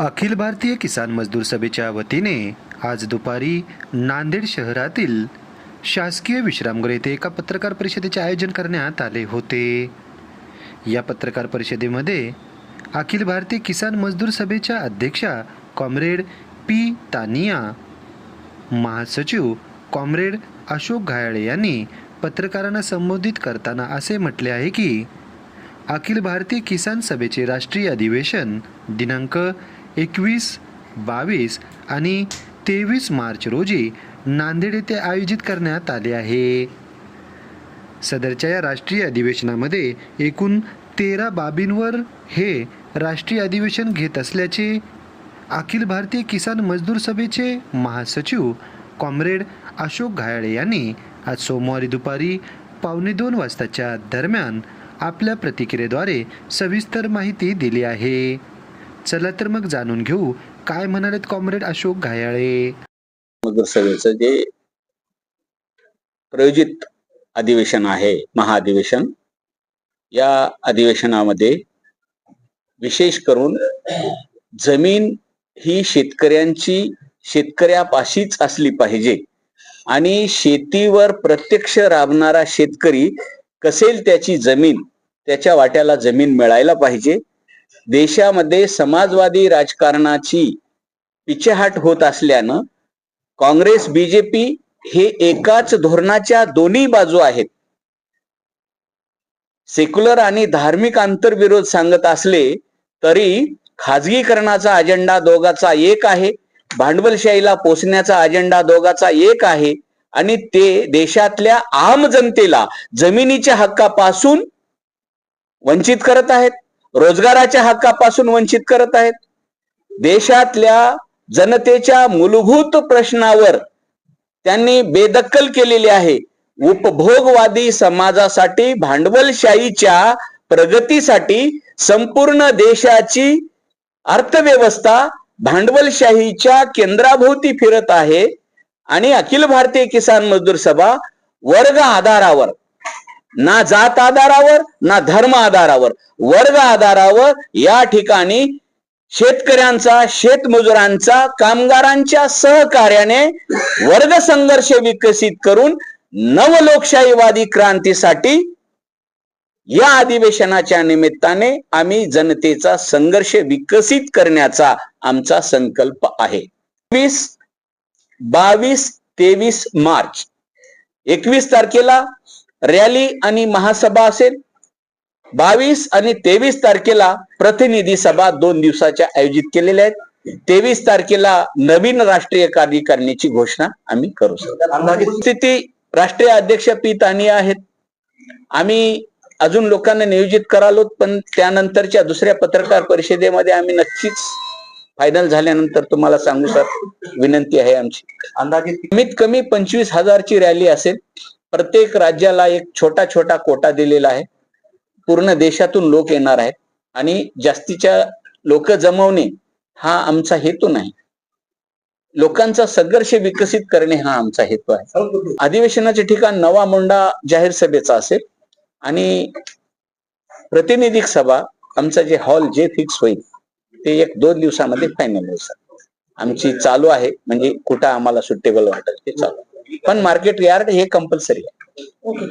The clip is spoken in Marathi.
अखिल भारतीय किसान मजदूर सभेच्या वतीने आज दुपारी नांदेड शहरातील शासकीय विश्रामगृह येथे एका पत्रकार परिषदेचे आयोजन करण्यात आले होते. या पत्रकार परिषदेमध्ये अखिल भारतीय किसान मजदूर सभेच्या अध्यक्षा कॉम्रेड पी तानिया महासचिव कॉम्रेड अशोक घायाळे यांनी पत्रकारांना संबोधित करताना असे म्हटले आहे की अखिल भारतीय किसान सभेचे राष्ट्रीय अधिवेशन दिनांक एकवीस बावीस आणि तेवीस मार्च रोजी नांदेड येथे आयोजित करण्यात आले आहे. सदरच्या या राष्ट्रीय अधिवेशनामध्ये एकूण तेरा बाबींवर हे राष्ट्रीय अधिवेशन घेत असल्याचे अखिल भारतीय किसान मजदूर सभेचे महासचिव कॉम्रेड अशोक घायाळे यांनी आज सोमवारी दुपारी पावणे दोन वाजताच्या दरम्यान आपल्या प्रतिक्रियेद्वारे सविस्तर माहिती दिली आहे. चला तर मग जाणून घेऊ काय म्हणालेत कॉम्रेड अशोक घायाळे? नगरसभेचं जे प्रयोजित अधिवेशन आहे महाअधिवेशन या अधिवेशनामध्ये विशेष करून जमीन ही शेतकऱ्यांची शेतकऱ्यापाशीच असली पाहिजे आणि शेतीवर प्रत्यक्ष राबणारा शेतकरी कसेल त्याची जमीन त्याच्या वाट्याला जमीन मिळायला पाहिजे देशामध्ये समाजवादी राजकारणाची पिछेहाट होत असल्यानं काँग्रेस बीजेपी हे एकाच धोरणाच्या दोन्ही बाजू आहेत. सेक्युलर आणि धार्मिक आंतरविरोध सांगत असले तरी खाजगीकरणाचा अजेंडा दोघाचा एक आहे भांडवलशाहीला पोचण्याचा अजेंडा दोघाचा एक आहे आणि ते देशातल्या आम जनतेला जमिनीच्या हक्कापासून वंचित करत आहेत. रोजगाराच्या हक्कापासून वंचित करत आहेत. देशातल्या जनतेच्या मूलभूत प्रश्नावर त्यांनी बेदखल केलेली आहे. उपभोगवादी समाजासाठी भांडवलशाहीच्या प्रगतीसाठी संपूर्ण देशाची अर्थव्यवस्था भांडवलशाहीच्या केंद्राभोवती फिरत आहे. आणि अखिल भारतीय किसान मजदूर सभा वर्ग आधारावर ना जात आधारावर ना धर्म आधारावर. वर्ग आधारावर या ठिकाणी शेतकऱ्यांचा शेतमजुरांचा कामगारांच्या सहकार्याने वर्ग संघर्ष विकसित करून नवलोकशाहीवादी क्रांतीसाठी या अधिवेशनाच्या निमित्ताने आम्ही जनतेचा संघर्ष विकसित करण्याचा आमचा संकल्प आहे. वीस बावीस तेवीस मार्च. एकवीस तारखेला रॅली आणि महासभा असेल. बावीस आणि तेवीस तारखेला प्रतिनिधी सभा दोन दिवसाच्या आयोजित केलेल्या आहेत. तेवीस तारखेला नवीन राष्ट्रीय कार्यकारिणीची घोषणा आम्ही करू स्थिती राष्ट्रीय अध्यक्ष पी तानी आहेत. आम्ही अजून लोकांना नियोजित करालो पण त्यानंतरच्या दुसऱ्या पत्रकार परिषदेमध्ये आम्ही नक्कीच फायनल झाल्यानंतर तुम्हाला सांगू सर विनंती आहे आमची. अंदाजे कमीत कमी पंचवीस हजारची रॅली असेल. प्रत्येक राज्याला एक छोटा छोटा कोटा दिलेला आहे. पूर्ण देशातून लोक येणार आहेत. आणि जास्तीच्या लोक जमवणे हा आमचा हेतू नाही. लोकांचा संघर्ष विकसित करणे हा आमचा हेतू आहे. अधिवेशनाचे ठिकाण नवा मोंडा जाहीर सभेचा असेल. आणि प्रतिनिधिक सभा आमचा जे हॉल जे फिक्स होईल ते एक दोन दिवसामध्ये फायनल होईल सर. आमची चालू आहे. म्हणजे कुठं आम्हाला सुटेबल वाटेल ते चालू. आहे. पण मार्केट यार्ड हे कंपल्सरी आहे.